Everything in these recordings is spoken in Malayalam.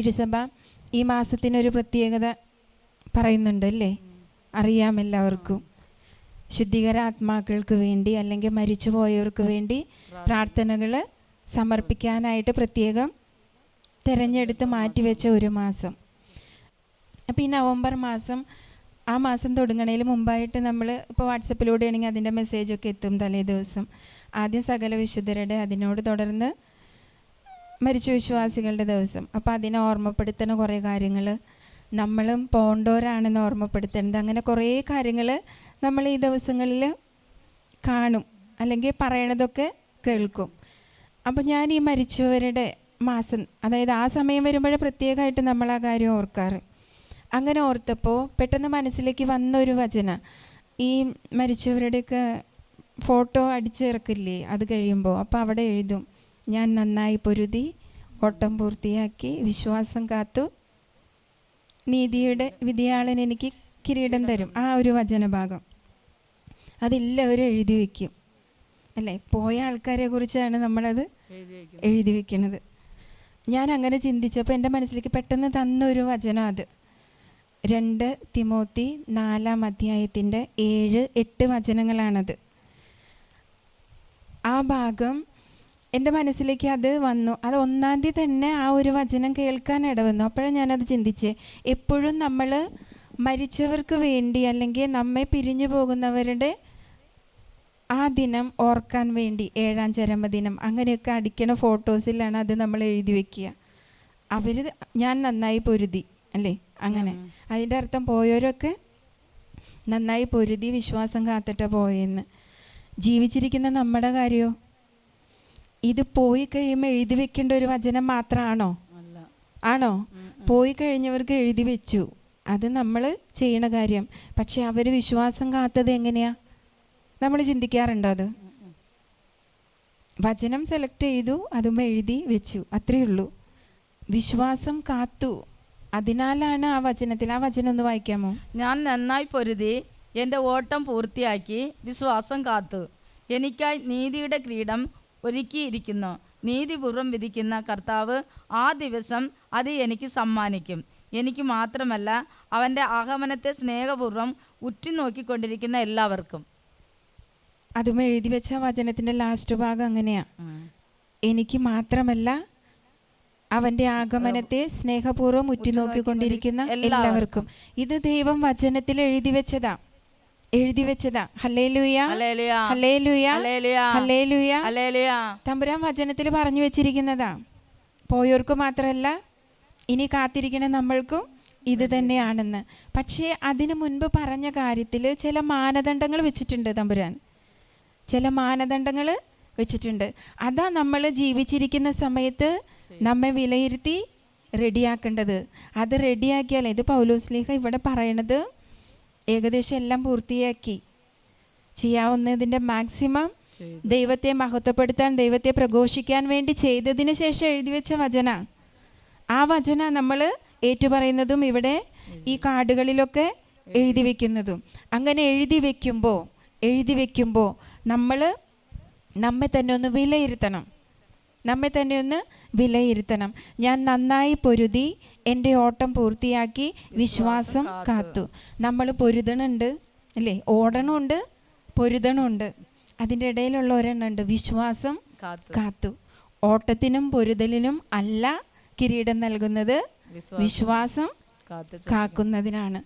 തിരുസഭ ഈ മാസത്തിനൊരു പ്രത്യേകത പറയുന്നുണ്ട് അല്ലേ അറിയാം എല്ലാവർക്കും. ശുദ്ധീകര ആത്മാക്കൾക്ക് വേണ്ടി അല്ലെങ്കിൽ മരിച്ചുപോയവർക്ക് വേണ്ടി പ്രാർത്ഥനകൾ സമർപ്പിക്കാനായിട്ട് പ്രത്യേകം തിരഞ്ഞെടുത്ത് മാറ്റിവെച്ച ഒരു മാസം. അപ്പോൾ ഈ നവംബർ മാസം ആ മാസം തുടങ്ങണതിന് മുമ്പായിട്ട് നമ്മൾ ഇപ്പോൾ വാട്സപ്പിലൂടെയാണെങ്കിൽ അതിന്റെ മെസ്സേജൊക്കെ എത്തും തലേ ദിവസം. ആദ്യം സകല വിശുദ്ധരുടെ അതിനോട് തുടർന്ന് മരിച്ച വിശ്വാസികളുടെ ദിവസം. അപ്പോൾ അതിനെ ഓർമ്മപ്പെടുത്തുന്ന കുറേ കാര്യങ്ങൾ നമ്മളും പോണ്ടോരാണെന്ന് ഓർമ്മപ്പെടുത്തേണ്ടത്. അങ്ങനെ കുറേ കാര്യങ്ങൾ നമ്മൾ ഈ ദിവസങ്ങളിൽ കാണും അല്ലെങ്കിൽ പറയണതൊക്കെ കേൾക്കും. അപ്പോൾ ഞാൻ ഈ മരിച്ചവരുടെ മാസം അതായത് ആ സമയം വരുമ്പോഴേ പ്രത്യേകമായിട്ട് നമ്മൾ ആ കാര്യം ഓർക്കാറ്. അങ്ങനെ ഓർത്തപ്പോൾ പെട്ടെന്ന് മനസ്സിലേക്ക് വന്ന ഒരു വചന. ഈ മരിച്ചവരുടെയൊക്കെ ഫോട്ടോ അടിച്ചിറക്കില്ലേ? അത് കഴിയുമ്പോൾ. അപ്പോൾ അവിടെ എഴുതും. ഞാൻ നന്നായി പൊരുതി ഓട്ടം പൂർത്തിയാക്കി വിശ്വാസം കാത്തു. നീതിയുടെ വിധിയാളൻ എനിക്ക് കിരീടം തരും. ആ ഒരു വചനഭാഗം. അതെല്ലാവരും എഴുതി വയ്ക്കും അല്ലേ? പോയ ആൾക്കാരെ കുറിച്ചാണ് നമ്മളത് എഴുതി വയ്ക്കുന്നത് വെക്കുന്നത് ഞാൻ അങ്ങനെ ചിന്തിച്ചപ്പോൾ എന്റെ മനസ്സിലേക്ക് പെട്ടെന്ന് തന്ന ഒരു വചനം അത്. രണ്ട് തിമോത്തി നാലാം അധ്യായത്തിന്റെ ഏഴ് എട്ട് വചനങ്ങളാണത്. ആ ഭാഗം എന്റെ മനസ്സിലേക്ക് അത് വന്നു. അത് ഒന്നാം തീയതി തന്നെ ആ ഒരു വചനം കേൾക്കാൻ ഇടവന്നു. അപ്പോഴാണ് ഞാനത് ചിന്തിച്ച് എപ്പോഴും നമ്മൾ മരിച്ചവർക്ക് വേണ്ടി അല്ലെങ്കിൽ നമ്മെ പിരിഞ്ഞു പോകുന്നവരുടെ ആ ദിനം ഓർക്കാൻ വേണ്ടി ഏഴാം ചരമദിനം അങ്ങനെയൊക്കെ അടിക്കണ ഫോട്ടോസിലാണ് അത് നമ്മൾ എഴുതി വെക്കുക. അവർ ഞാൻ നന്നായി പൊരുതി അല്ലേ? അങ്ങനെ. അതിന്റെ അർത്ഥം പോയവരൊക്കെ നന്നായി പൊരുതി വിശ്വാസം കാത്തിട്ട് പോയെന്ന്. ജീവിച്ചിരിക്കുന്ന നമ്മുടെ കാര്യമോ? ഇത് പോയി കഴിയുമ്പോൾ എഴുതി വെക്കേണ്ട ഒരു വചനം മാത്രമാണോ ആണോ? പോയി കഴിഞ്ഞവർക്ക് എഴുതി വെച്ചു. അത് നമ്മൾ ചെയ്യണ കാര്യം. പക്ഷെ അവർ വിശ്വാസം കാത്തത് എങ്ങനെയാ? നമ്മൾ ചിന്തിക്കാറുണ്ടോ അത്? വചനം സെലക്ട് ചെയ്തു അതും എഴുതി വെച്ചു. അത്രയേ ഉള്ളൂ. വിശ്വാസം കാത്തു. അതിനാലാണ് ആ വചനത്തിൽ ആ വചനം ഒന്ന് വായിക്കാമോ? ഞാൻ നന്നായി പൊരുതി എന്റെ ഓട്ടം പൂർത്തിയാക്കി വിശ്വാസം കാത്തു. എനിക്കായി നീതിയുടെ ക്രീഡം ഒരുക്കിയിരിക്കുന്നു. നീതിപൂർവം വിധിക്കുന്ന കർത്താവ് ആ ദിവസം അത് എനിക്ക് സമ്മാനിക്കും. എനിക്ക് മാത്രമല്ല അവന്റെ ആഗമനത്തെ സ്നേഹപൂർവം ഉറ്റുനോക്കിക്കൊണ്ടിരിക്കുന്ന എല്ലാവർക്കും. അതും എഴുതി വെച്ച വചനത്തിന്റെ ലാസ്റ്റ് ഭാഗം അങ്ങനെയാ. എനിക്ക് മാത്രമല്ല അവന്റെ ആഗമനത്തെ സ്നേഹപൂർവം ഉറ്റുനോക്കിക്കൊണ്ടിരിക്കുന്ന എല്ലാവർക്കും. ഇത് ദൈവം വചനത്തിൽ എഴുതി വെച്ചതാ. എഴുതി വെച്ചതാ. തമ്പുരാൻ വചനത്തിൽ പറഞ്ഞു വെച്ചിരിക്കുന്നതാ. പോയവർക്ക് മാത്രമല്ല ഇനി കാത്തിരിക്കണ നമ്മൾക്കും ഇത് തന്നെയാണെന്ന്. പക്ഷേ അതിനു മുൻപ് പറഞ്ഞ കാര്യത്തിൽ ചില മാനദണ്ഡങ്ങൾ വെച്ചിട്ടുണ്ട് തമ്പുരാൻ. ചില മാനദണ്ഡങ്ങൾ വെച്ചിട്ടുണ്ട്. അതാ നമ്മൾ ജീവിച്ചിരിക്കുന്ന സമയത്ത് നമ്മെ വിലയിരുത്തി റെഡിയാക്കേണ്ടത്. അത് റെഡിയാക്കിയാൽ ഇത് പൗലോസ്ലീഹ ഇവിടെ പറയണത് ഏകദേശം എല്ലാം പൂർത്തിയാക്കി. ചെയ്യാവുന്നതിന്റെ മാക്സിമം ദൈവത്തെ മഹത്വപ്പെടുത്താൻ ദൈവത്തെ പ്രഘോഷിക്കാൻ വേണ്ടി ചെയ്തതിന് ശേഷം എഴുതി വെച്ച വചന. ആ വചന നമ്മൾ ഏറ്റുപറയുന്നതും ഇവിടെ ഈ കാർഡുകളിലൊക്കെ എഴുതി വെക്കുന്നതും. അങ്ങനെ എഴുതി വെക്കുമ്പോൾ എഴുതി വെക്കുമ്പോൾ നമ്മൾ നമ്മെ തന്നെ ഒന്ന് വിലയിരുത്തണം. നമ്മെ തന്നെ ഒന്ന് വിലയിരുത്തണം. ഞാൻ നന്നായി പൊരുതി എന്റെ ഓട്ടം പൂർത്തിയാക്കി വിശ്വാസം കാത്തു. നമ്മൾ പൊരുതണുണ്ട് അല്ലേ? ഓടണമുണ്ട് പൊരുതണമുണ്ട് അതിന്റെ ഇടയിലുള്ള ഒരെണ്ണമുണ്ട് വിശ്വാസം കാത്തു. ഓട്ടത്തിനും പൊരുതലിനും അല്ല കിരീടം നൽകുന്നത് വിശ്വാസം കാക്കുന്നതിനാണ്.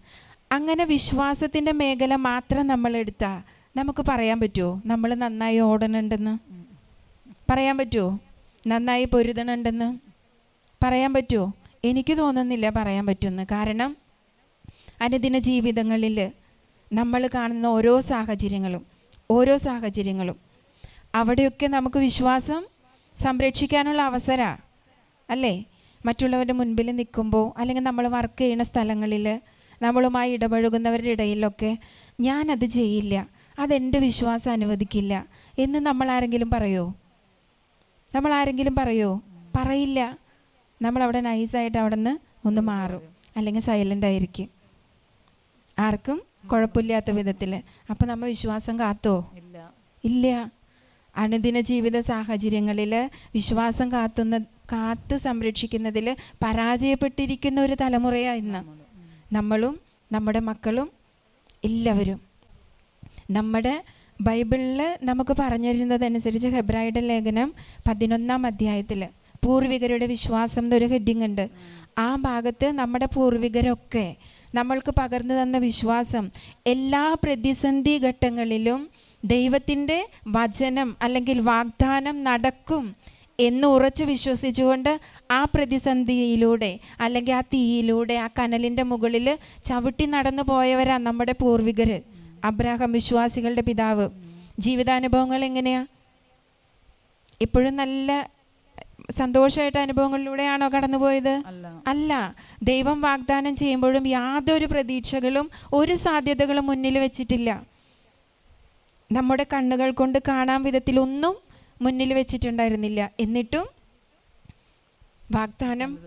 അങ്ങനെ വിശ്വാസത്തിന്റെ മേഖല മാത്രം നമ്മൾ എടുത്താൽ നമുക്ക് പറയാൻ പറ്റുമോ നമ്മൾ നന്നായി ഓടണുണ്ടെന്ന്. പറയാൻ പറ്റുമോ നന്നായി പൊരുതണുണ്ടെന്ന് പറയാൻ പറ്റുമോ എനിക്ക് തോന്നുന്നില്ല പറയാൻ പറ്റുമെന്ന്. കാരണം അനുദിന ജീവിതങ്ങളിൽ നമ്മൾ കാണുന്ന ഓരോ സാഹചര്യങ്ങളും ഓരോ സാഹചര്യങ്ങളും അവിടെയൊക്കെ നമുക്ക് വിശ്വാസം സംരക്ഷിക്കാനുള്ള അവസരമാണ് അല്ലേ? മറ്റുള്ളവരുടെ മുൻപിൽ നിൽക്കുമ്പോൾ അല്ലെങ്കിൽ നമ്മൾ വർക്ക് ചെയ്യുന്ന സ്ഥലങ്ങളിൽ നമ്മളുമായി ഇടപഴകുന്നവരുടെ ഇടയിലൊക്കെ ഞാനത് ചെയ്യില്ല അതെന്റെ വിശ്വാസം അനുവദിക്കില്ല എന്ന് നമ്മൾ ആരെങ്കിലും പറയോ? നമ്മൾ ആരെങ്കിലും പറയോ? പറയില്ല. നമ്മൾ അവിടെ നൈസായിട്ട് അവിടെ നിന്ന് ഒന്ന് മാറും. അല്ലെങ്കിൽ സൈലന്റ് ആയിരിക്കും. ആർക്കും കുഴപ്പമില്ലാത്ത വിധത്തിൽ. അപ്പം നമ്മൾ വിശ്വാസം കാത്തോ? ഇല്ല. ഇല്ല. അനുദിന ജീവിത സാഹചര്യങ്ങളിൽ വിശ്വാസം കാത്തുന്ന കാത്ത് സംരക്ഷിക്കുന്നതിൽ പരാജയപ്പെട്ടിരിക്കുന്ന ഒരു തലമുറയാണ് ഇന്ന്. നമ്മളും നമ്മുടെ മക്കളും എല്ലാവരും. നമ്മുടെ ബൈബിളിൽ നമുക്ക് പറഞ്ഞു തരുന്നതനുസരിച്ച് ഹെബ്രായുടെ ലേഖനം പതിനൊന്നാം അധ്യായത്തിൽ പൂർവികരുടെ വിശ്വാസം എന്നൊരു ഹെഡിങ് ഉണ്ട്. ആ ഭാഗത്ത് നമ്മുടെ പൂർവികരൊക്കെ നമ്മൾക്ക് പകർന്നു തന്ന വിശ്വാസം എല്ലാ പ്രതിസന്ധി ഘട്ടങ്ങളിലും ദൈവത്തിന്റെ വചനം അല്ലെങ്കിൽ വാഗ്ദാനം നടക്കും എന്ന് ഉറച്ച് വിശ്വസിച്ചുകൊണ്ട് ആ പ്രതിസന്ധിയിലൂടെ അല്ലെങ്കിൽ ആ തീയിലൂടെ ആ കനലിന്റെ മുകളിൽ ചവിട്ടി നടന്നു പോയവരാണ് നമ്മുടെ പൂർവികർ അബ്രാഹം വിശ്വാസികളുടെ പിതാവ്. ജീവിതാനുഭവങ്ങൾ എങ്ങനെയാ? ഇപ്പോഴും നല്ല സന്തോഷമായിട്ട് അനുഭവങ്ങളിലൂടെയാണോ കടന്നുപോയത്? അല്ല. അല്ല. ദൈവം വാഗ്ദാനം ചെയ്യുമ്പോഴും യാതൊരു പ്രതീക്ഷകളും ഒരു സാധ്യതകളും മുന്നിൽ വെച്ചിട്ടില്ല. നമ്മുടെ കണ്ണുകൾ കൊണ്ട് കാണാൻ വിധത്തിലൊന്നും മുന്നിൽ വെച്ചിട്ടുണ്ടായിരുന്നില്ല. എന്നിട്ടും വാഗ്ദാനം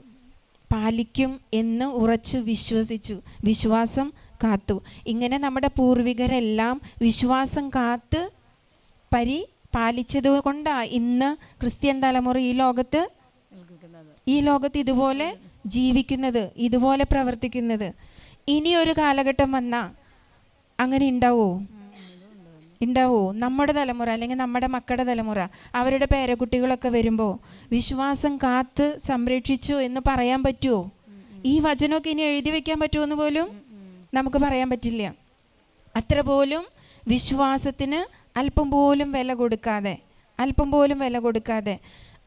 പാലിക്കും എന്ന് ഉറച്ചു വിശ്വസിച്ചു. വിശ്വാസം കാത്തു. ഇങ്ങനെ നമ്മുടെ പൂർവികരെല്ലാം വിശ്വാസം കാത്ത് പരി പാലിച്ചത് കൊണ്ടാണ് ഇന്ന് ക്രിസ്ത്യൻ തലമുറ ഈ ലോകത്ത് ഈ ലോകത്ത് ഇതുപോലെ ജീവിക്കുന്നത് ഇതുപോലെ പ്രവർത്തിക്കുന്നത്. ഇനി ഒരു കാലഘട്ടം വന്നാൽ അങ്ങനെ ഉണ്ടാവോ ഉണ്ടാവോ നമ്മുടെ തലമുറ അല്ലെങ്കിൽ നമ്മുടെ മക്കളുടെ തലമുറ അവരുടെ പേരക്കുട്ടികളൊക്കെ വരുമ്പോൾ വിശ്വാസം കാത്ത് സംരക്ഷിച്ചു എന്ന് പറയാൻ പറ്റുമോ ഈ വചനമൊക്കെ ഇനി എഴുതി വെക്കാൻ പറ്റുമോ എന്ന് പോലും? നമുക്ക് പറയാൻ പറ്റില്ല. അത്ര പോലും വിശ്വാസത്തിന് അല്പം പോലും വില കൊടുക്കാതെ അല്പം പോലും വില കൊടുക്കാതെ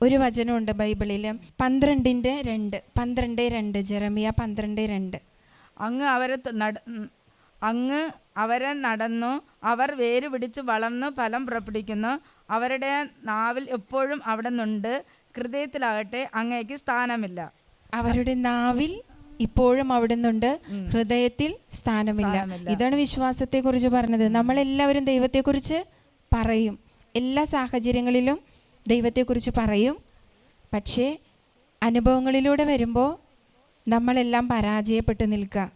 ഒരു വചനമുണ്ട് ബൈബിളിൽ പന്ത്രണ്ടിന്റെ രണ്ട് പന്ത്രണ്ട് രണ്ട് ജെറമിയ പന്ത്രണ്ട് രണ്ട്. അങ്ങ് അവരെ നട അങ്ങ് അവരെ നടന്നു അവർ വേര് പിടിച്ച് വളർന്ന് ഫലം പുറപ്പെടുവിക്കുന്നു അവരുടെ നാവിൽ എപ്പോഴും അവിടെ നിന്നുണ്ട്. ഹൃദയത്തിലാകട്ടെ അങ്ങേക്ക് സ്ഥാനമില്ല. അവരുടെ നാവിൽ ഇപ്പോഴും അവിടുന്നുണ്ട്. ഹൃദയത്തിൽ സ്ഥാനമില്ല. ഇതാണ് വിശ്വാസത്തെക്കുറിച്ച് പറഞ്ഞത്. നമ്മളെല്ലാവരും ദൈവത്തെക്കുറിച്ച് പറയും. എല്ലാ സാഹചര്യങ്ങളിലും ദൈവത്തെക്കുറിച്ച് പറയും. പക്ഷേ അനുഭവങ്ങളിലൂടെ വരുമ്പോൾ നമ്മളെല്ലാം പരാജയപ്പെട്ട് നിൽക്കുക.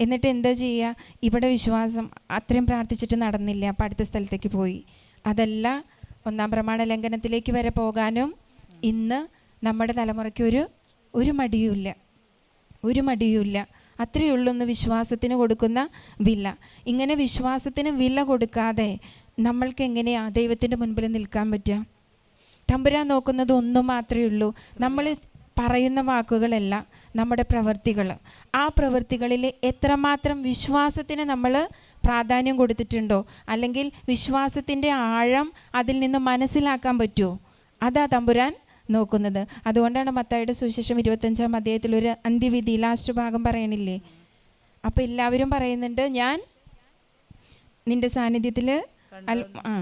എന്നിട്ട് എന്താ ചെയ്യുക ഇവിടെ വിശ്വാസം അത്രയും പ്രാർത്ഥിച്ചിട്ട് നടന്നില്ല. അപ്പം അടുത്ത സ്ഥലത്തേക്ക് പോയി. അതല്ല ഒന്നാം പ്രമാണ ലംഘനത്തിലേക്ക് വരെ പോകാനും ഇന്ന് നമ്മുടെ തലമുറയ്ക്ക് ഒരു ഒരു മടിയുമില്ല. ഒരു മടിയുമില്ല. അത്രയേ ഉള്ളൂ ഒന്ന് വിശ്വാസത്തിന് കൊടുക്കുന്ന വില ഇങ്ങനെ വിശ്വാസത്തിന് വില കൊടുക്കാതെ നമ്മൾക്ക് എങ്ങനെയാ ദൈവത്തിന്റെ മുൻപിൽ നിൽക്കാൻ പറ്റുക? തമ്പുരാൻ നോക്കുന്നത് ഒന്നും മാത്രമേ ഉള്ളൂ. നമ്മൾ പറയുന്ന വാക്കുകളല്ല നമ്മുടെ പ്രവൃത്തികൾ. ആ പ്രവൃത്തികളിൽ എത്രമാത്രം വിശ്വാസത്തിന് നമ്മൾ പ്രാധാന്യം കൊടുത്തിട്ടുണ്ടോ? അല്ലെങ്കിൽ വിശ്വാസത്തിന്റെ ആഴം അതിൽ നിന്ന് മനസ്സിലാക്കാൻ പറ്റുമോ? അതാ തമ്പുരാൻ നോക്കുന്നത്. അതുകൊണ്ടാണ് മത്തായുടെ സുവിശേഷം ഇരുപത്തഞ്ചാം അധ്യായത്തിൽ ഒരു അന്ത്യവിധി ലാസ്റ്റ് ഭാഗം പറയണില്ലേ? അപ്പോൾ എല്ലാവരും പറയുന്നുണ്ട് ഞാൻ നിന്റെ സാന്നിധ്യത്തിൽ ആ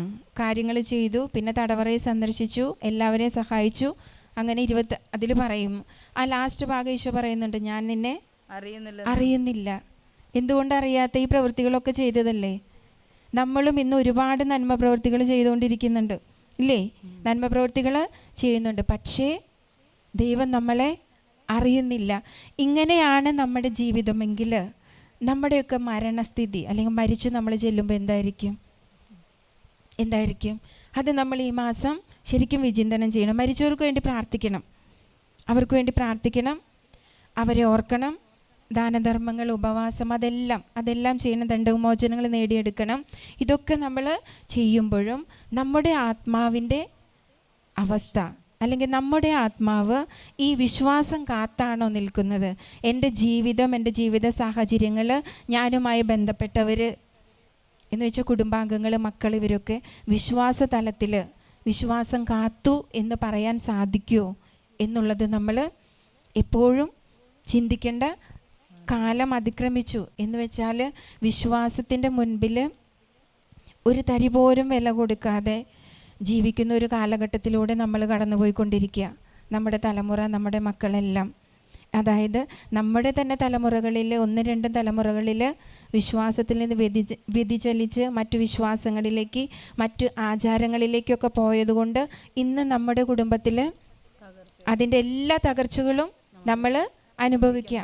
കാര്യങ്ങൾ ചെയ്തു പിന്നെ തടവറയെ സന്ദർശിച്ചു എല്ലാവരെയും സഹായിച്ചു. അങ്ങനെ ഇരുപത്തി അതിൽ പറയും. ആ ലാസ്റ്റ് ഭാഗം ഈശോ പറയുന്നുണ്ട് ഞാൻ നിന്നെ അറിയുന്നില്ല. അറിയുന്നില്ല. എന്തുകൊണ്ട് അറിയാത്ത ഈ പ്രവൃത്തികളൊക്കെ ചെയ്തതല്ലേ? നമ്മളും ഇന്ന് ഒരുപാട് നന്മ പ്രവൃത്തികൾ ചെയ്തുകൊണ്ടിരിക്കുന്നുണ്ട്. ഇല്ലേ? നന്മ പ്രവൃത്തികൾ ചെയ്യുന്നുണ്ട്. പക്ഷേ ദൈവം നമ്മളെ അറിയുന്നില്ല. ഇങ്ങനെയാണ് നമ്മുടെ ജീവിതമെങ്കിൽ നമ്മുടെയൊക്കെ മരണസ്ഥിതി അല്ലെങ്കിൽ മരിച്ച് നമ്മൾ ചെല്ലുമ്പോൾ എന്തായിരിക്കും? എന്തായിരിക്കും? അത് നമ്മൾ ഈ മാസം ശരിക്കും വിചിന്തനം ചെയ്യണം. മരിച്ചവർക്ക് വേണ്ടി പ്രാർത്ഥിക്കണം. അവർക്ക് വേണ്ടി പ്രാർത്ഥിക്കണം. അവരെ ഓർക്കണം. ദാനധർമ്മങ്ങൾ ഉപവാസം അതെല്ലാം അതെല്ലാം ചെയ്യണം. ദണ്ഡവിമോചനങ്ങൾ നേടിയെടുക്കണം. ഇതൊക്കെ നമ്മൾ ചെയ്യുമ്പോഴും നമ്മുടെ ആത്മാവിന്റെ അവസ്ഥ. അല്ലെങ്കിൽ നമ്മുടെ ആത്മാവ് ഈ വിശ്വാസം കാത്താണോ നിൽക്കുന്നത്? എന്റെ ജീവിതം എന്റെ ജീവിത സാഹചര്യങ്ങൾ ഞാനുമായി ബന്ധപ്പെട്ടവർ എന്ന് വെച്ചാൽ കുടുംബാംഗങ്ങൾ മക്കൾ ഇവരൊക്കെ വിശ്വാസ തലത്തിൽ വിശ്വാസം കാത്തു എന്ന് പറയാൻ സാധിക്കുമോ എന്നുള്ളത് നമ്മൾ എപ്പോഴും ചിന്തിക്കേണ്ട കാലം അതിക്രമിച്ചു എന്ന് വെച്ചാൽ വിശ്വാസത്തിന്റെ മുൻപിൽ ഒരു തരി പോലും വില കൊടുക്കാതെ ജീവിക്കുന്ന ഒരു കാലഘട്ടത്തിലൂടെ നമ്മൾ കടന്നുപോയിക്കൊണ്ടിരിക്കുക. നമ്മുടെ തലമുറ നമ്മുടെ മക്കളെല്ലാം. അതായത് നമ്മുടെ തന്നെ തലമുറകളിൽ ഒന്ന് രണ്ട് തലമുറകളിൽ വിശ്വാസത്തിൽ നിന്ന് വ്യതിച വ്യതിചലിച്ച് മറ്റു വിശ്വാസങ്ങളിലേക്ക് മറ്റു ആചാരങ്ങളിലേക്കൊക്കെ പോയതുകൊണ്ട് ഇന്ന് നമ്മുടെ കുടുംബത്തിൽ അതിന്റെ എല്ലാ തകർച്ചകളും നമ്മൾ അനുഭവിക്കുക.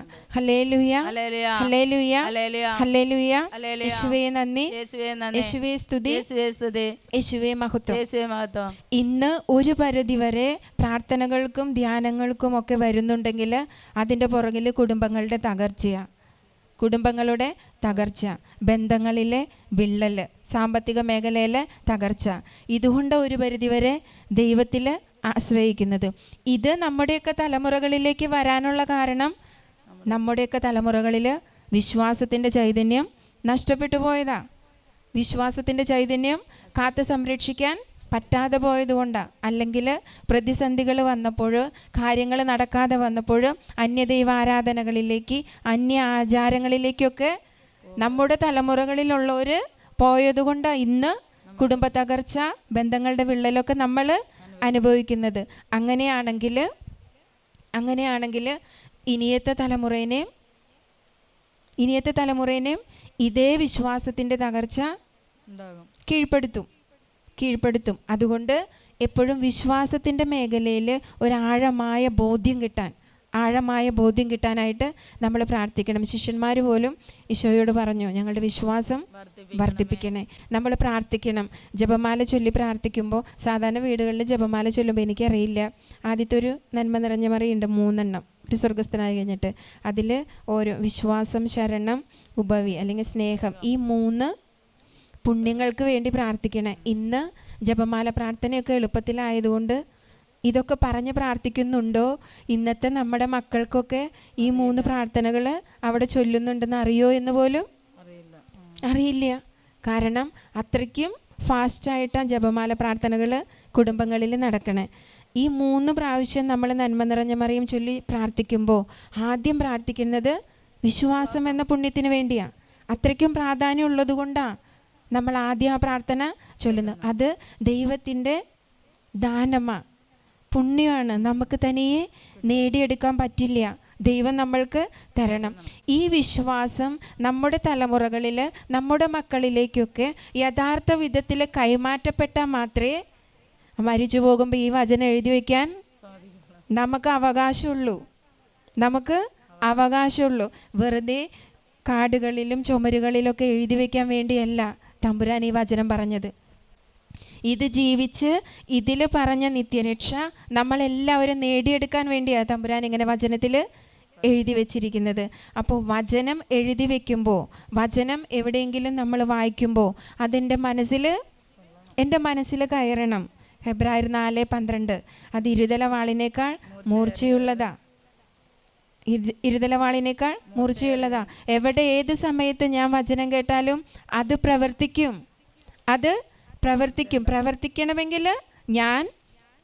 യേശുവേ നന്ദി. യേശുവേ സ്തുതി. യേശുവേ മഹത്വം. ഇന്ന് ഒരു പരിധി വരെ പ്രാർത്ഥനകൾക്കും ധ്യാനങ്ങൾക്കും ഒക്കെ വരുന്നുണ്ടെങ്കിൽ അതിന്റെ പുറകിൽ കുടുംബങ്ങളുടെ തകർച്ചയാണ് കുടുംബങ്ങളുടെ തകർച്ച ബന്ധങ്ങളിലെ വിള്ളൽ സാമ്പത്തിക മേഖലയിലെ തകർച്ച ഇതുകൊണ്ട് ഒരു പരിധിവരെ ദൈവത്തിൽ ആശ്രയിക്കുന്നത്. ഇത് നമ്മുടെയൊക്കെ തലമുറകളിലേക്ക് വരാനുള്ള കാരണം നമ്മുടെയൊക്കെ തലമുറകളിൽ വിശ്വാസത്തിന്റെ ചൈതന്യം നഷ്ടപ്പെട്ടു പോയതാ. വിശ്വാസത്തിന്റെ ചൈതന്യം കാത്തു സംരക്ഷിക്കാൻ പറ്റാതെ പോയതുകൊണ്ടാണ് അല്ലെങ്കിൽ പ്രതിസന്ധികൾ വന്നപ്പോൾ കാര്യങ്ങൾ നടക്കാതെ വന്നപ്പോൾ അന്യദൈവ ആരാധനകളിലേക്ക് അന്യ ആചാരങ്ങളിലേക്കൊക്കെ നമ്മുടെ തലമുറകളിലുള്ളവർ പോയതുകൊണ്ടാണ് ഇന്ന് കുടുംബ തകർച്ച ബന്ധങ്ങളുടെ വിള്ളലൊക്കെ നമ്മൾ അനുഭവിക്കുന്നത്. അങ്ങനെയാണെങ്കിൽ അങ്ങനെയാണെങ്കിൽ ഇനിയത്തെ തലമുറേനെയും ഇനിയത്തെ തലമുറേനെയും ഇതേ വിശ്വാസത്തിന്റെ തകർച്ച കീഴ്പ്പെടുത്തും. കീഴ്പ്പെടുത്തും. അതുകൊണ്ട് എപ്പോഴും വിശ്വാസത്തിന്റെ മേഖലയിൽ ഒരാഴമായ ബോധ്യം കിട്ടാൻ ആഴമായ ബോധ്യം കിട്ടാനായിട്ട് നമ്മൾ പ്രാർത്ഥിക്കണം. ശിഷ്യന്മാർ പോലും ഈശോയോട് പറഞ്ഞു ഞങ്ങളുടെ വിശ്വാസം വർദ്ധിപ്പിക്കണേ. നമ്മൾ പ്രാർത്ഥിക്കണം. ജപമാല ചൊല്ലി പ്രാർത്ഥിക്കുമ്പോൾ സാധാരണ വീടുകളിൽ ജപമാല ചൊല്ലുമ്പോൾ എനിക്കറിയില്ല. ആദ്യത്തെ ഒരു നന്മ നിറഞ്ഞ മറിയുണ്ട് മൂന്നെണ്ണം. ഒരു സ്വർഗസ്ഥനായി കഴിഞ്ഞിട്ട്. അതിൽ ഓരോ വിശ്വാസം ശരണം ഉപവി അല്ലെങ്കിൽ സ്നേഹം ഈ മൂന്ന് പുണ്യങ്ങൾക്ക് വേണ്ടി പ്രാർത്ഥിക്കണേ. ഇന്ന് ജപമാല പ്രാർത്ഥനയൊക്കെ എളുപ്പത്തിലായതുകൊണ്ട് ഇതൊക്കെ പറഞ്ഞ് പ്രാർത്ഥിക്കുന്നുണ്ടോ? ഇന്നത്തെ നമ്മുടെ മക്കൾക്കൊക്കെ ഈ മൂന്ന് പ്രാർത്ഥനകൾ അവിടെ ചൊല്ലുന്നുണ്ടെന്ന് അറിയോ എന്ന് പോലും? അറിയില്ല. കാരണം അത്രയ്ക്കും ഫാസ്റ്റായിട്ടാണ് ജപമാല പ്രാർത്ഥനകൾ കുടുംബങ്ങളിൽ നടക്കണേ. ഈ മൂന്ന് പ്രാവശ്യം നമ്മൾ നന്മ നിറഞ്ഞ മറിയും ചൊല്ലി പ്രാർത്ഥിക്കുമ്പോൾ ആദ്യം പ്രാർത്ഥിക്കുന്നത് വിശ്വാസം എന്ന പുണ്യത്തിന് വേണ്ടിയാണ് അത്രയ്ക്കും പ്രാധാന്യം ഉള്ളത് കൊണ്ടാണ് നമ്മൾ ആദ്യം ആ പ്രാർത്ഥന ചൊല്ലുന്നത്. അത് ദൈവത്തിന്റെ ദാനമാണ് പുണ്യമാണ്. നമുക്ക് തനിയെ നേടിയെടുക്കാൻ പറ്റില്ല. ദൈവം നമ്മൾക്ക് തരണം. ഈ വിശ്വാസം നമ്മുടെ തലമുറകളിൽ നമ്മുടെ മക്കളിലേക്കൊക്കെ യഥാർത്ഥ വിധത്തിൽ കൈമാറ്റപ്പെട്ടാൽ മാത്രമേ മരിച്ചു പോകുമ്പോൾ ഈ വചനം എഴുതി വയ്ക്കാൻ നമുക്ക് അവകാശമുള്ളൂ. നമുക്ക് അവകാശമുള്ളൂ. വെറുതെ കാടുകളിലും ചുമരുകളിലൊക്കെ എഴുതി വയ്ക്കാൻ വേണ്ടിയല്ല തമ്പുരാൻ ഈ വചനം പറഞ്ഞത്. ഇത് ജീവിച്ച് ഇതിൽ പറഞ്ഞ നിത്യരക്ഷ നമ്മളെല്ലാവരും നേടിയെടുക്കാൻ വേണ്ടിയാണ് തമ്പുരാൻ ഇങ്ങനെ വചനത്തിൽ എഴുതി വെച്ചിരിക്കുന്നത്. അപ്പോൾ വചനം എഴുതി വെക്കുമ്പോൾ വചനം എവിടെയെങ്കിലും നമ്മൾ വായിക്കുമ്പോൾ അതെന്റെ മനസ്സിൽ എന്റെ മനസ്സിൽ കയറണം. ഫെബ്രുവരി നാല് പന്ത്രണ്ട്. അത് ഇരുതലവാളിനേക്കാൾ മൂർച്ചയുള്ളതാ. ഇരു- ഇരുതലവാളിനേക്കാൾ മൂർച്ചയുള്ളതാ. എവിടെ ഏത് സമയത്ത് ഞാൻ വചനം കേട്ടാലും അത് പ്രവർത്തിക്കും. അത് പ്രവർത്തിക്കും. പ്രവർത്തിക്കണമെങ്കിൽ ഞാൻ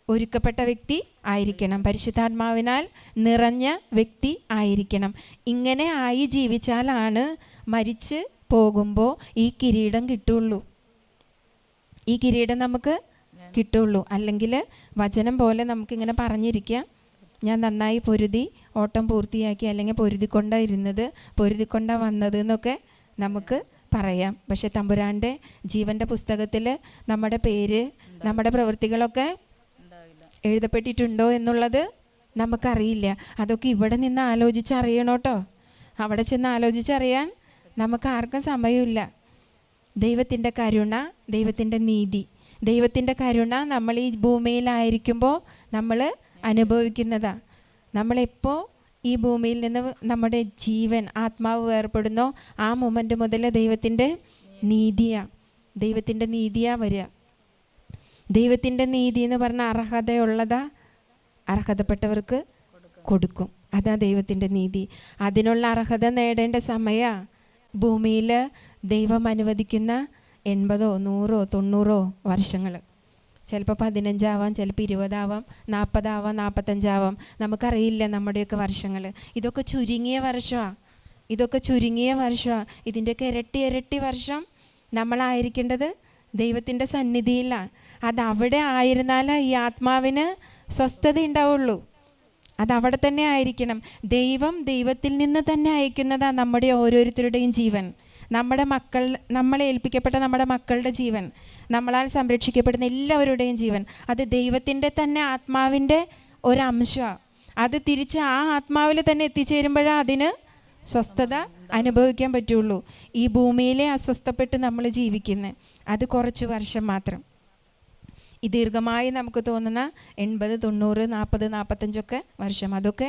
ഒരുക്കപ്പെട്ട വ്യക്തി ആയിരിക്കണം. പരിശുദ്ധാത്മാവിനാൽ നിറഞ്ഞ വ്യക്തി ആയിരിക്കണം. ഇങ്ങനെ ആയി ജീവിച്ചാലാണ് മരിച്ച് പോകുമ്പോൾ ഈ കിരീടം കിട്ടുള്ളൂ. ഈ കിരീടം നമുക്ക് കിട്ടുള്ളൂ. അല്ലെങ്കിൽ വചനം പോലെ നമുക്കിങ്ങനെ പറഞ്ഞിരിക്കാം ഞാൻ നന്നായി പൊരുതി ഓട്ടം പൂർത്തിയാക്കി അല്ലെങ്കിൽ പൊരുതിക്കൊണ്ടാണ് ഇരുന്നത് പൊരുതിക്കൊണ്ടാണ് വന്നത് എന്നൊക്കെ നമുക്ക് പറയാം. പക്ഷെ തമ്പുരാന്റെ ജീവന്റെ പുസ്തകത്തിൽ നമ്മുടെ പേര് നമ്മുടെ പ്രവൃത്തികളൊക്കെ എഴുതപ്പെട്ടിട്ടുണ്ടോ എന്നുള്ളത് നമുക്കറിയില്ല. അതൊക്കെ ഇവിടെ നിന്ന് ആലോചിച്ചറിയണം കേട്ടോ അവിടെ ചെന്ന് ആലോചിച്ചറിയാൻ നമുക്ക് ആർക്കും സമയമില്ല. ദൈവത്തിന്റെ കരുണ ദൈവത്തിന്റെ നീതി. ദൈവത്തിന്റെ കരുണ നമ്മൾ ഈ ഭൂമിയിലായിരിക്കുമ്പോൾ നമ്മൾ അനുഭവിക്കുന്നതാണ് നമ്മളെപ്പോൾ ഈ ഭൂമിയിൽ നിന്ന് നമ്മുടെ ജീവൻ ആത്മാവ് വേർപ്പെടുന്നോ. ആ മൊമെന്റ് മുതൽ ദൈവത്തിന്റെ നീതിയാണ് ദൈവത്തിന്റെ നീതിയാണ് വരിക. ദൈവത്തിന്റെ നീതി എന്ന് പറഞ്ഞാൽ അർഹതയുള്ളതാ അർഹതപ്പെട്ടവർക്ക് കൊടുക്കും. അതാ ദൈവത്തിന്റെ നീതി. അതിനുള്ള അർഹത നേടേണ്ട സമയ ഭൂമിയിൽ ദൈവം അനുവദിക്കുന്ന എൺപതോ നൂറോ തൊണ്ണൂറോ വർഷങ്ങൾ ചിലപ്പോൾ പതിനഞ്ചാവാം ചിലപ്പോൾ ഇരുപതാവാം നാൽപ്പതാവാം നാൽപ്പത്തഞ്ചാവാം നമുക്കറിയില്ല നമ്മുടെയൊക്കെ വർഷങ്ങൾ ഇതൊക്കെ ചുരുങ്ങിയ വർഷമാണ് ഇതൊക്കെ ചുരുങ്ങിയ വർഷമാണ് ഇതിന്റെയൊക്കെ ഇരട്ടി ഇരട്ടി വർഷം നമ്മളായിരിക്കേണ്ടത് ദൈവത്തിന്റെ സന്നിധിയിലാണ്. അതവിടെ അവിടെ ആയിരുന്നാലേ ഈ ആത്മാവിന് സ്വസ്ഥത ഉണ്ടാവുള്ളൂ. അതവിടെ തന്നെ ആയിരിക്കണം. ദൈവം ദൈവത്തിൽ നിന്ന് തന്നെ അയക്കുന്നതാണ് നമ്മുടെ ഓരോരുത്തരുടെയും ജീവൻ. നമ്മുടെ മക്കൾ നമ്മളെ ഏൽപ്പിക്കപ്പെട്ട നമ്മുടെ മക്കളുടെ ജീവൻ നമ്മളാൽ സംരക്ഷിക്കപ്പെടുന്ന എല്ലാവരുടെയും ജീവൻ അത് ദൈവത്തിന്റെ തന്നെ ആത്മാവിന്റെ ഒരംശമാണ് അത് തിരിച്ച് ആ ആത്മാവിൽ തന്നെ എത്തിച്ചേരുമ്പോഴാണ് അതിന് സ്വസ്ഥത അനുഭവിക്കാൻ പറ്റുള്ളൂ. ഈ ഭൂമിയിലെ അസ്വസ്ഥപ്പെട്ട് നമ്മൾ ജീവിക്കുന്നത് അത് കുറച്ച് വർഷം മാത്രം. ഈ ദീർഘമായി നമുക്ക് തോന്നുന്ന എൺപത് തൊണ്ണൂറ് നാൽപ്പത് നാൽപ്പത്തഞ്ചൊക്കെ വർഷം. അതൊക്കെ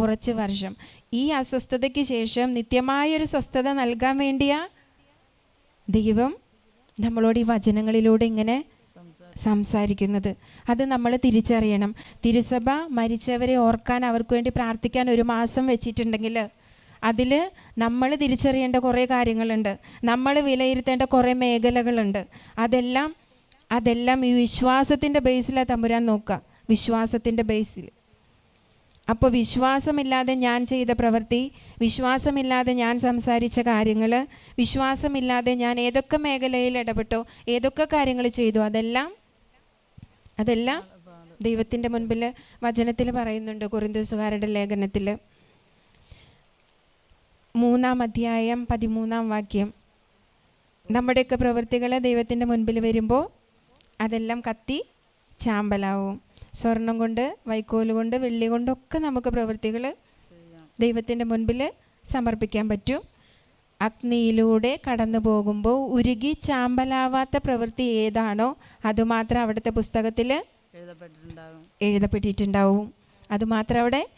കുറച്ച് വർഷം. ഈ അസ്വസ്ഥതയ്ക്ക് ശേഷം നിത്യമായൊരു സ്വസ്ഥത നൽകാൻ വേണ്ടിയ ദൈവം നമ്മളോട് ഈ വചനങ്ങളിലൂടെ ഇങ്ങനെ സംസാരിക്കുന്നത്. അത് നമ്മൾ തിരിച്ചറിയണം. തിരുസഭ മരിച്ചവരെ ഓർക്കാൻ അവർക്ക് വേണ്ടി പ്രാർത്ഥിക്കാൻ ഒരു മാസം വെച്ചിട്ടുണ്ടെങ്കിൽ അതിൽ നമ്മൾ തിരിച്ചറിയേണ്ട കുറേ കാര്യങ്ങളുണ്ട്. നമ്മൾ വിലയിരുത്തേണ്ട കുറേ മേഖലകളുണ്ട്. അതെല്ലാം അതെല്ലാം ഈ വിശ്വാസത്തിന്റെ ബേസിലാണ് തമ്പുരാൻ നോക്കുക. വിശ്വാസത്തിന്റെ ബേസിൽ അപ്പോൾ വിശ്വാസമില്ലാതെ ഞാൻ ചെയ്ത പ്രവൃത്തി വിശ്വാസമില്ലാതെ ഞാൻ സംസാരിച്ച കാര്യങ്ങൾ വിശ്വാസമില്ലാതെ ഞാൻ ഏതൊക്കെ മേഖലയിൽ ഇടപെട്ടോ ഏതൊക്കെ കാര്യങ്ങൾ ചെയ്തു അതെല്ലാം അതെല്ലാം ദൈവത്തിന്റെ മുൻപിൽ വചനത്തിൽ പറയുന്നുണ്ട് കുറിന്തോസുകാരുടെ ലേഖനത്തിൽ മൂന്നാം അധ്യായം പതിമൂന്നാം വാക്യം. നമ്മുടെയൊക്കെ പ്രവൃത്തികൾ ദൈവത്തിന്റെ മുൻപിൽ വരുമ്പോൾ അതെല്ലാം കത്തി ചാമ്പലാവും. സ്വർണം കൊണ്ട് വൈക്കോൽ കൊണ്ട് വെള്ളി കൊണ്ടൊക്കെ നമുക്ക് പ്രവൃത്തികൾ ദൈവത്തിന്റെ മുൻപിൽ സമർപ്പിക്കാൻ പറ്റും. അഗ്നിയിലൂടെ കടന്നു പോകുമ്പോൾ ഉരുകി ചാമ്പലാവാത്ത പ്രവൃത്തി ഏതാണോ അതുമാത്രം അവിടുത്തെ പുസ്തകത്തിൽ എഴുതപ്പെട്ടിട്ടുണ്ടാവും. അതുമാത്രം അവിടെ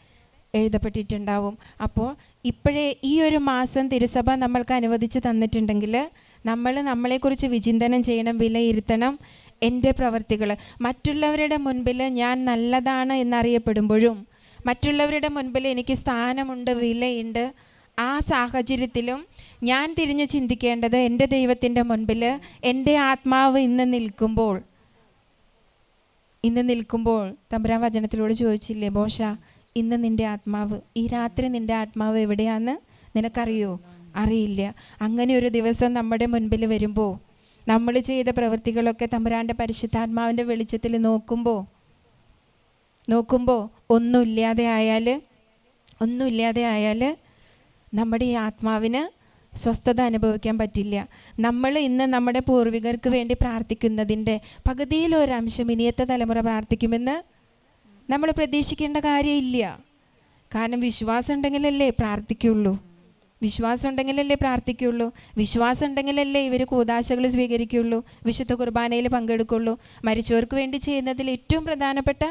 എഴുതപ്പെട്ടിട്ടുണ്ടാവും. അപ്പോൾ ഇപ്പോഴേ ഈ ഒരു മാസം തിരുസഭ നമ്മൾക്ക് അനുവദിച്ച് തന്നിട്ടുണ്ടെങ്കിൽ നമ്മൾ നമ്മളെക്കുറിച്ച് വിചിന്തനം ചെയ്യണം വിലയിരുത്തണം. എന്റെ പ്രവർത്തികൾ. മറ്റുള്ളവരുടെ മുൻപിൽ ഞാൻ നല്ലതാണ് എന്നറിയപ്പെടുമ്പോഴും മറ്റുള്ളവരുടെ മുൻപിൽ എനിക്ക് സ്ഥാനമുണ്ട് വിലയുണ്ട് ആ സാഹചര്യത്തിലും ഞാൻ തിരിഞ്ഞ് ചിന്തിക്കേണ്ടത് എന്റെ ദൈവത്തിന്റെ മുൻപിൽ എന്റെ ആത്മാവ് ഇന്ന് നിൽക്കുമ്പോൾ ഇന്ന് നിൽക്കുമ്പോൾ തമ്പുരാൻ വചനത്തിലൂടെ ചോദിച്ചില്ലേ ബോഷ ഇന്ന് നിന്റെ ആത്മാവ് ഈ രാത്രി നിന്റെ ആത്മാവ് എവിടെയാണെന്ന് നിനക്കറിയോ? അറിയില്ല. അങ്ങനെ ഒരു ദിവസം നമ്മുടെ മുൻപിൽ വരുമ്പോൾ നമ്മൾ ചെയ്ത പ്രവൃത്തികളൊക്കെ തമ്പുരാന്റെ പരിശുദ്ധാത്മാവിന്റെ വെളിച്ചത്തിൽ നോക്കുമ്പോൾ നോക്കുമ്പോൾ ഒന്നുമില്ലാതെ ആയാൽ ഒന്നുമില്ലാതെ ആയാൽ നമ്മുടെ ഈ ആത്മാവിന് സ്വസ്ഥത അനുഭവിക്കാൻ പറ്റില്ല. നമ്മൾ ഇന്ന് നമ്മുടെ പൂർവികർക്ക് വേണ്ടി പ്രാർത്ഥിക്കുന്നതിന്റെ പകുതിയിലൊരംശം ഇനിയത്തെ തലമുറ പ്രാർത്ഥിക്കുമെന്ന് നമ്മൾ പ്രതീക്ഷിക്കേണ്ട കാര്യമില്ല. കാരണം വിശ്വാസം ഉണ്ടെങ്കിലല്ലേ പ്രാർത്ഥിക്കുള്ളൂ. വിശ്വാസം ഉണ്ടെങ്കിലല്ലേ പ്രാർത്ഥിക്കുള്ളൂ? വിശ്വാസം ഉണ്ടെങ്കിലല്ലേ ഇവർ കൂതാശകൾ സ്വീകരിക്കുള്ളൂ? വിശുദ്ധ കുർബാനയിൽ പങ്കെടുക്കുള്ളൂ? മരിച്ചവർക്ക് വേണ്ടി ചെയ്യുന്നതിൽ ഏറ്റവും പ്രധാനപ്പെട്ട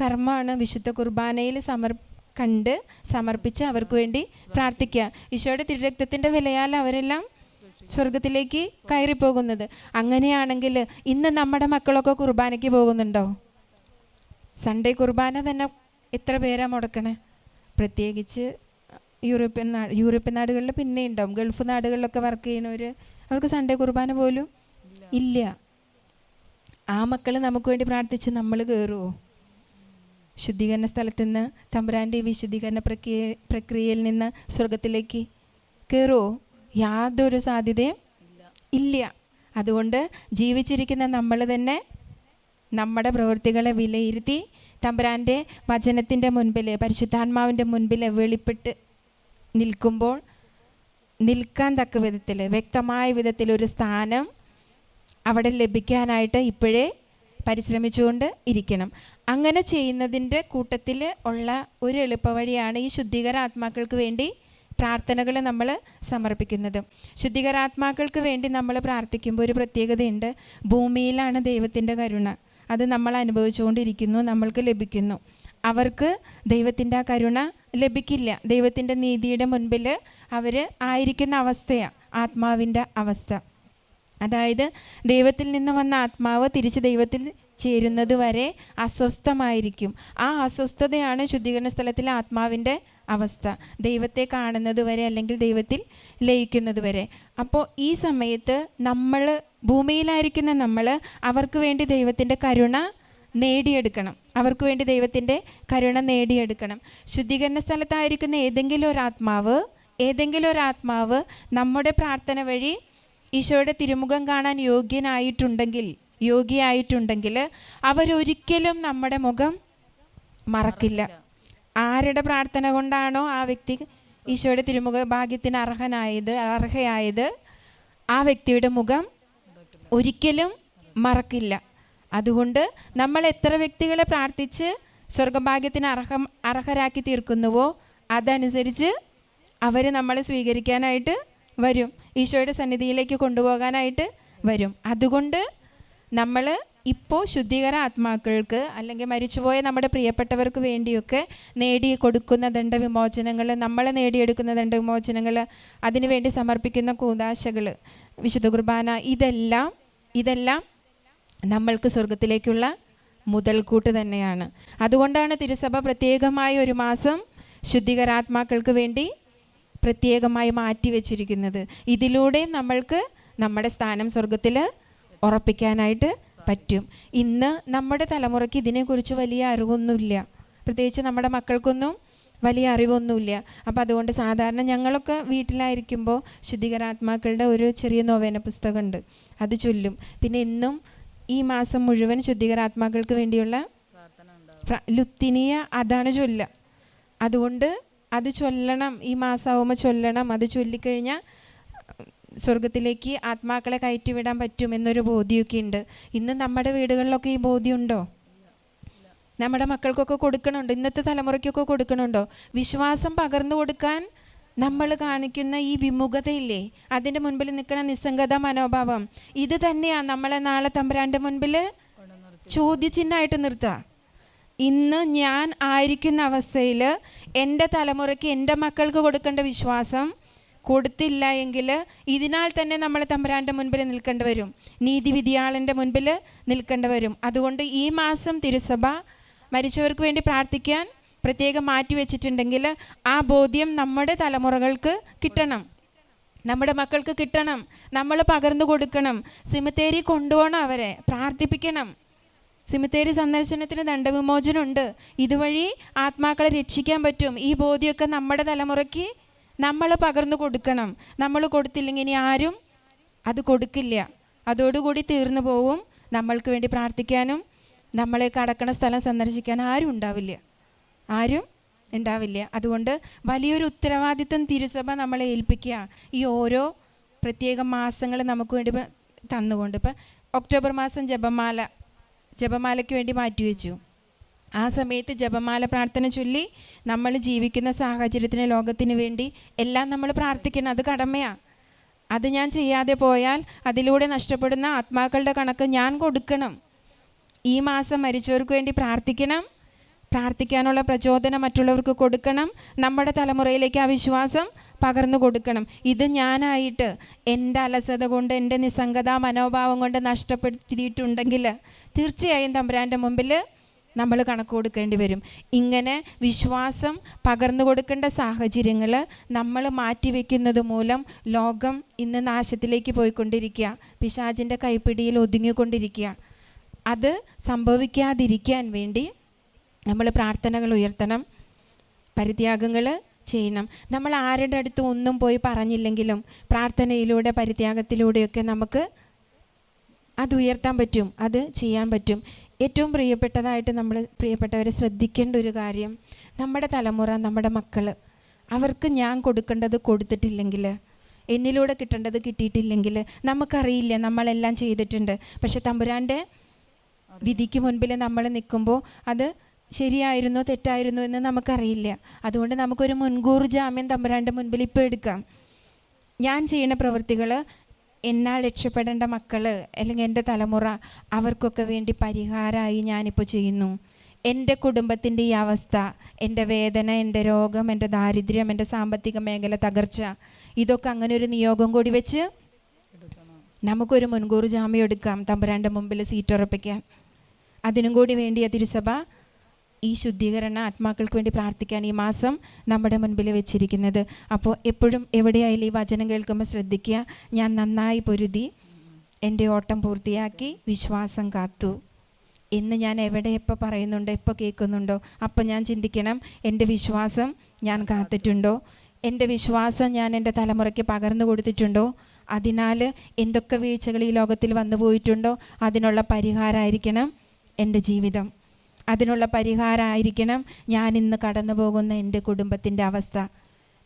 കർമ്മമാണ് വിശുദ്ധ കുർബാനയിൽ സമർ കണ്ട് സമർപ്പിച്ച് അവർക്ക് വേണ്ടി പ്രാർത്ഥിക്കുക. ഈശോയുടെ തിരുരക്തത്തിന്റെ വിലയാൽ അവരെല്ലാം സ്വർഗത്തിലേക്ക് കയറിപ്പോകുന്നത്. അങ്ങനെയാണെങ്കിൽ ഇന്ന് നമ്മുടെ മക്കളൊക്കെ കുർബാനയ്ക്ക് പോകുന്നുണ്ടോ? സൺഡേ കുർബാന തന്നെ എത്ര പേരാ മുടക്കണേ? പ്രത്യേകിച്ച് യൂറോപ്യൻ നാട് യൂറോപ്യൻ നാടുകളിൽ പിന്നെ ഉണ്ടാവും. ഗൾഫ് നാടുകളിലൊക്കെ വർക്ക് ചെയ്യുന്നവർ അവർക്ക് സൺഡേ കുർബാന പോലും ഇല്ല. ആ മക്കൾ നമുക്ക് വേണ്ടി പ്രാർത്ഥിച്ച് നമ്മൾ കയറുമോ ശുദ്ധീകരണ സ്ഥലത്ത് നിന്ന് തമ്പുരാന്റെ ഈ വിശുദ്ധീകരണ പ്രക്രിയ പ്രക്രിയയിൽ നിന്ന് സ്വർഗത്തിലേക്ക് കയറുമോ യാതൊരു സാധ്യതയും ഇല്ല. അതുകൊണ്ട് ജീവിച്ചിരിക്കുന്ന നമ്മൾ തന്നെ നമ്മുടെ പ്രവൃത്തികളെ വിലയിരുത്തി തമ്പുരാന്റെ വചനത്തിന്റെ മുൻപിൽ പരിശുദ്ധാത്മാവിന്റെ മുൻപിൽ വെളിപ്പെട്ട് നിൽക്കുമ്പോൾ നിൽക്കാൻ തക്ക വിധത്തിൽ വ്യക്തമായ വിധത്തിൽ ഒരു സ്ഥാനം അവിടെ ലഭിക്കാനായിട്ട് ഇപ്പോഴേ പരിശ്രമിച്ചുകൊണ്ട് ഇരിക്കണം. അങ്ങനെ ചെയ്യുന്നതിന്റെ കൂട്ടത്തിൽ ഉള്ള ഒരു എളുപ്പവഴിയാണ് ഈ ശുദ്ധീകര ആത്മാക്കൾക്ക് വേണ്ടി പ്രാർത്ഥനകൾ നമ്മൾ സമർപ്പിക്കുന്നത്. ശുദ്ധീകരാത്മാക്കൾക്ക് വേണ്ടി നമ്മൾ പ്രാർത്ഥിക്കുമ്പോൾ ഒരു പ്രത്യേകതയുണ്ട്. ഭൂമിയിലാണ് ദൈവത്തിന്റെ കരുണ. അത് നമ്മൾ അനുഭവിച്ചുകൊണ്ടിരിക്കുന്നു നമ്മൾക്ക് ലഭിക്കുന്നു. അവർക്ക് ദൈവത്തിന്റെ ആ കരുണ ലഭിക്കില്ല. ദൈവത്തിന്റെ നീതിയുടെ മുൻപിൽ അവർ ആയിരിക്കുന്ന അവസ്ഥയാണ് ആത്മാവിന്റെ അവസ്ഥ. അതായത് ദൈവത്തിൽ നിന്ന് വന്ന ആത്മാവ് തിരിച്ച് ദൈവത്തിൽ ചേരുന്നത് വരെ അസ്വസ്ഥമായിരിക്കും. ആ അസ്വസ്ഥതയാണ് ശുദ്ധീകരണ സ്ഥലത്തിലെ ആത്മാവിന്റെ അവസ്ഥ. ദൈവത്തെ കാണുന്നത് വരെ അല്ലെങ്കിൽ ദൈവത്തിൽ ലയിക്കുന്നത് വരെ. അപ്പോൾ ഈ സമയത്ത് നമ്മൾ ഭൂമിയിലായിരിക്കുന്ന നമ്മൾ അവർക്ക് വേണ്ടി ദൈവത്തിന്റെ കരുണ നേടിയെടുക്കണം. അവർക്ക് വേണ്ടി ദൈവത്തിന്റെ കരുണ നേടിയെടുക്കണം. ശുദ്ധീകരണ സ്ഥലത്തായിരിക്കുന്ന ഏതെങ്കിലും ഒരു ആത്മാവ് ഏതെങ്കിലും ഒരു ആത്മാവ് നമ്മുടെ പ്രാർത്ഥന വഴി ഈശോയുടെ തിരുമുഖം കാണാൻ യോഗ്യനായിട്ടുണ്ടെങ്കിൽ യോഗ്യയായിട്ടുണ്ടെങ്കിൽ അവരൊരിക്കലും നമ്മുടെ മുഖം മറക്കില്ല. ആരുടെ പ്രാർത്ഥന കൊണ്ടാണോ ആ വ്യക്തി ഈശോയുടെ തിരുമുഖ ഭാഗ്യത്തിന് അർഹനായത് അർഹയായത് ആ വ്യക്തിയുടെ മുഖം ഒരിക്കലും മറക്കില്ല. അതുകൊണ്ട് നമ്മൾ എത്ര വ്യക്തികളെ പ്രാർത്ഥിച്ച് സ്വർഗഭാഗ്യത്തിന് അർഹം അർഹരാക്കി തീർക്കുന്നുവോ അതനുസരിച്ച് അവർ നമ്മളെ സ്വീകരിക്കാനായിട്ട് വരും. ഈശോയുടെ സന്നിധിയിലേക്ക് കൊണ്ടുപോകാനായിട്ട് വരും. അതുകൊണ്ട് നമ്മൾ ഇപ്പോൾ ശുദ്ധീകര ആത്മാക്കൾക്ക് അല്ലെങ്കിൽ മരിച്ചുപോയ നമ്മുടെ പ്രിയപ്പെട്ടവർക്ക് വേണ്ടിയൊക്കെ നേടി കൊടുക്കുന്ന ദണ്ഡവിമോചനങ്ങൾ നമ്മൾ നേടിയെടുക്കുന്ന ദണ്ഡവിമോചനങ്ങൾ അതിനുവേണ്ടി സമർപ്പിക്കുന്ന കൂതാശകൾ വിശുദ്ധ കുർബാന ഇതെല്ലാം ഇതെല്ലാം നമ്മൾക്ക് സ്വർഗത്തിലേക്കുള്ള മുതൽക്കൂട്ട് തന്നെയാണ്. അതുകൊണ്ടാണ് തിരുസഭ പ്രത്യേകമായ ഒരു മാസം ശുദ്ധികരാത്മാക്കൾക്ക് വേണ്ടി പ്രത്യേകമായി മാറ്റി വച്ചിരിക്കുന്നത്. ഇതിലൂടെ നമ്മൾക്ക് നമ്മുടെ സ്ഥാനം സ്വർഗത്തിൽ ഉറപ്പിക്കാനായിട്ട് പറ്റും. ഇന്ന് നമ്മുടെ തലമുറയ്ക്ക് ഇതിനെക്കുറിച്ച് വലിയ അറിവൊന്നുമില്ല. പ്രത്യേകിച്ച് നമ്മുടെ മക്കൾക്കൊന്നും വലിയ അറിവൊന്നുമില്ല. അപ്പം അതുകൊണ്ട് സാധാരണ ഞങ്ങളൊക്കെ വീട്ടിലായിരിക്കുമ്പോൾ ശുദ്ധികരാത്മാക്കളുടെ ഒരു ചെറിയ നോവേന പുസ്തകമുണ്ട്. അത് ചൊല്ലും. പിന്നെ എന്നും ഈ മാസം മുഴുവൻ ശുദ്ധീകരാത്മാക്കൾക്ക് വേണ്ടിയുള്ള ലുത്തിനിയ അതാണ് ചൊല്ല അതുകൊണ്ട് അത് ചൊല്ലണം ഈ മാസമാകുമ്പോൾ ചൊല്ലണം. അത് ചൊല്ലിക്കഴിഞ്ഞാൽ സ്വർഗത്തിലേക്ക് ആത്മാക്കളെ കയറ്റിവിടാൻ പറ്റും എന്നൊരു ബോധ്യമൊക്കെ ഉണ്ട്. ഇന്ന് നമ്മുടെ വീടുകളിലൊക്കെ ഈ ബോധ്യമുണ്ടോ നമ്മുടെ മക്കൾക്കൊക്കെ കൊടുക്കണുണ്ടോ? ഇന്നത്തെ തലമുറയ്ക്കൊക്കെ കൊടുക്കണുണ്ടോ? വിശ്വാസം പകർന്നു കൊടുക്കാൻ നമ്മൾ കാണിക്കുന്ന ഈ വിമുഖതയില്ലേ? അതിന്റെ മുൻപിൽ നിൽക്കുന്ന നിസ്സംഗത മനോഭാവം. ഇത് തന്നെയാണ് നമ്മളെ നാളെ തമ്പുരാന്റെ മുൻപിൽ ചോദ്യചിഹ്നമായിട്ട് നിർത്തുക. ഇന്ന് ഞാൻ ആയിരിക്കുന്ന അവസ്ഥയിൽ എന്റെ തലമുറയ്ക്ക് എന്റെ മക്കൾക്ക് കൊടുക്കേണ്ട വിശ്വാസം കൊടുത്തില്ല എങ്കിൽ ഇതിനാൽ തന്നെ നമ്മൾ തമ്പുരാന്റെ മുൻപിൽ നിൽക്കേണ്ടി വരും. നീതിവിധിയാളന്റെ മുൻപിൽ നിൽക്കേണ്ടി വരും. അതുകൊണ്ട് ഈ മാസം തിരുസഭ മരിച്ചവർക്ക് വേണ്ടി പ്രാർത്ഥിക്കാൻ പ്രത്യേകം മാറ്റി വെച്ചിട്ടുണ്ടെങ്കിൽ ആ ബോധ്യം നമ്മുടെ തലമുറകൾക്ക് കിട്ടണം. നമ്മുടെ മക്കൾക്ക് കിട്ടണം. നമ്മൾ പകർന്നു കൊടുക്കണം. സിമത്തേരി കൊണ്ടുപോകണം അവരെ. പ്രാർത്ഥിപ്പിക്കണം. സിമത്തേരി സന്ദർശനത്തിന് ദണ്ഡവിമോചനമുണ്ട്. ഇതുവഴി ആത്മാക്കളെ രക്ഷിക്കാൻ പറ്റും. ഈ ബോധ്യമൊക്കെ നമ്മുടെ തലമുറയ്ക്ക് നമ്മൾ പകർന്നു കൊടുക്കണം. നമ്മൾ കൊടുത്തില്ലെങ്കിൽ ഇനി ആരും അത് കൊടുക്കില്ല. അതോടുകൂടി തീർന്നു പോവും. നമ്മൾക്ക് വേണ്ടി പ്രാർത്ഥിക്കാനും നമ്മളെ കടക്കണ സ്ഥലം സന്ദർശിക്കാൻ ആരും ഉണ്ടാവില്ല. ആരും ഉണ്ടാവില്ല. അതുകൊണ്ട് വലിയൊരു ഉത്തരവാദിത്തം തിരുസഭ നമ്മളെ ഏൽപ്പിക്കുക. ഈ ഓരോ പ്രത്യേക മാസങ്ങൾ നമുക്ക് വേണ്ടി തന്നുകൊണ്ട് ഇപ്പം ഒക്ടോബർ മാസം ജപമാല ജപമാലയ്ക്ക് വേണ്ടി മാറ്റിവെച്ചു ആ സമയത്ത് ജപമാല പ്രാർത്ഥന ചൊല്ലി നമ്മൾ ജീവിക്കുന്ന സാഹചര്യത്തിന് ലോകത്തിന് വേണ്ടി എല്ലാം നമ്മൾ പ്രാർത്ഥിക്കണം. അത് കടമയാണ് അത് ഞാൻ ചെയ്യാതെ പോയാൽ അതിലൂടെ നഷ്ടപ്പെടുന്ന ആത്മാക്കളുടെ കണക്ക് ഞാൻ കൊടുക്കണം. ഈ മാസം മരിച്ചവർക്ക് വേണ്ടി പ്രാർത്ഥിക്കണം. പ്രാർത്ഥിക്കാനുള്ള പ്രചോദനം മറ്റുള്ളവർക്ക് കൊടുക്കണം. നമ്മുടെ തലമുറയിലേക്ക് ആ വിശ്വാസം പകർന്നു കൊടുക്കണം. ഇത് ഞാനായിട്ട് എന്റെ അലസത കൊണ്ട് എന്റെ നിസ്സംഗത മനോഭാവം കൊണ്ട് നഷ്ടപ്പെടുത്തിയിട്ടുണ്ടെങ്കിൽ തീർച്ചയായും തമ്പുരാന്റെ മുമ്പിൽ നമ്മൾ കണക്ക് കൊടുക്കേണ്ടി വരും. ഇങ്ങനെ വിശ്വാസം പകർന്നു കൊടുക്കേണ്ട സാഹചര്യങ്ങൾ നമ്മൾ മാറ്റിവെക്കുന്നത് മൂലം ലോകം ഇന്ന് നാശത്തിലേക്ക് പോയിക്കൊണ്ടിരിക്കുക. പിശാചിന്റെ കൈപ്പിടിയിൽ ഒതുങ്ങിക്കൊണ്ടിരിക്കുക. അത് സംഭവിക്കാതിരിക്കാൻ വേണ്ടി നമ്മൾ പ്രാർത്ഥനകൾ ഉയർത്തണം പരിത്യാഗങ്ങൾ ചെയ്യണം. നമ്മൾ ആരുടെ അടുത്ത് ഒന്നും പോയി പറഞ്ഞില്ലെങ്കിലും പ്രാർത്ഥനയിലൂടെ പരിത്യാഗത്തിലൂടെയൊക്കെ നമുക്ക് അത് ഉയർത്താൻ പറ്റും അത് ചെയ്യാൻ പറ്റും. ഏറ്റവും പ്രിയപ്പെട്ടതായിട്ട് നമ്മൾ പ്രിയപ്പെട്ടവരെ ശ്രദ്ധിക്കേണ്ട ഒരു കാര്യം നമ്മുടെ തലമുറ നമ്മുടെ മക്കൾ അവർക്ക് ഞാൻ കൊടുക്കേണ്ടത് കൊടുത്തിട്ടില്ലെങ്കിൽ എന്നിലൂടെ കിട്ടേണ്ടത് കിട്ടിയിട്ടില്ലെങ്കിൽ നമുക്കറിയില്ല നമ്മളെല്ലാം ചെയ്തിട്ടുണ്ട്. പക്ഷെ തമ്പുരാന്റെ വിധിക്ക് മുൻപിൽ നമ്മൾ നിൽക്കുമ്പോൾ അത് ശരിയായിരുന്നോ തെറ്റായിരുന്നോ എന്ന് നമുക്കറിയില്ല. അതുകൊണ്ട് നമുക്കൊരു മുൻകൂർ ജാമ്യം തമ്പുരാന്റെ മുൻപിൽ ഇപ്പോൾ എടുക്കാം. ഞാൻ ചെയ്യുന്ന പ്രവൃത്തികൾ എന്നാൽ രക്ഷപ്പെടേണ്ട മക്കൾ അല്ലെങ്കിൽ എന്റെ തലമുറ അവർക്കൊക്കെ വേണ്ടി പരിഹാരമായി ഞാനിപ്പോൾ ചെയ്യുന്നു. എന്റെ കുടുംബത്തിന്റെ ഈ അവസ്ഥ എന്റെ വേദന എന്റെ രോഗം എന്റെ ദാരിദ്ര്യം എന്റെ സാമ്പത്തിക മേഖല തകർച്ച ഇതൊക്കെ അങ്ങനെ ഒരു നിയോഗം കൂടി വെച്ച് നമുക്കൊരു മുൻകൂർ ജാമ്യം എടുക്കാം തമ്പുരാന്റെ മുമ്പിൽ സീറ്റ് ഉറപ്പിക്കാൻ അതിനും കൂടി വേണ്ടിയ തിരുസഭ ഈ ശുദ്ധീകരണ ആത്മാക്കൾക്ക് വേണ്ടി പ്രാർത്ഥിക്കാൻ ഈ മാസം നമ്മുടെ മുൻപിൽ വെച്ചിരിക്കുന്നത്. അപ്പോൾ എപ്പോഴും എവിടെയായാലും ഈ വചനം കേൾക്കുമ്പോൾ ശ്രദ്ധിക്കുക. ഞാൻ നന്നായി പൊരുതി എന്റെ ഓട്ടം പൂർത്തിയാക്കി വിശ്വാസം കാത്തു. ഇന്ന് ഞാൻ എവിടെ എപ്പോൾ പറയുന്നുണ്ടോ എപ്പോൾ കേൾക്കുന്നുണ്ടോ അപ്പം ഞാൻ ചിന്തിക്കണം എന്റെ വിശ്വാസം ഞാൻ കാത്തിട്ടുണ്ടോ? എന്റെ വിശ്വാസം ഞാൻ എന്റെ തലമുറയ്ക്ക് പകർന്നു കൊടുത്തിട്ടുണ്ടോ? അതിനാൽ എന്തൊക്കെ വീഴ്ചകൾ ഈ ലോകത്തിൽ വന്നു പോയിട്ടുണ്ടോ അതിനുള്ള പരിഹാരമായിരിക്കണം എന്റെ ജീവിതം. അതിനുള്ള പരിഹാരമായിരിക്കണം ഞാൻ ഇന്ന് കടന്നു പോകുന്ന എന്റെ കുടുംബത്തിന്റെ അവസ്ഥ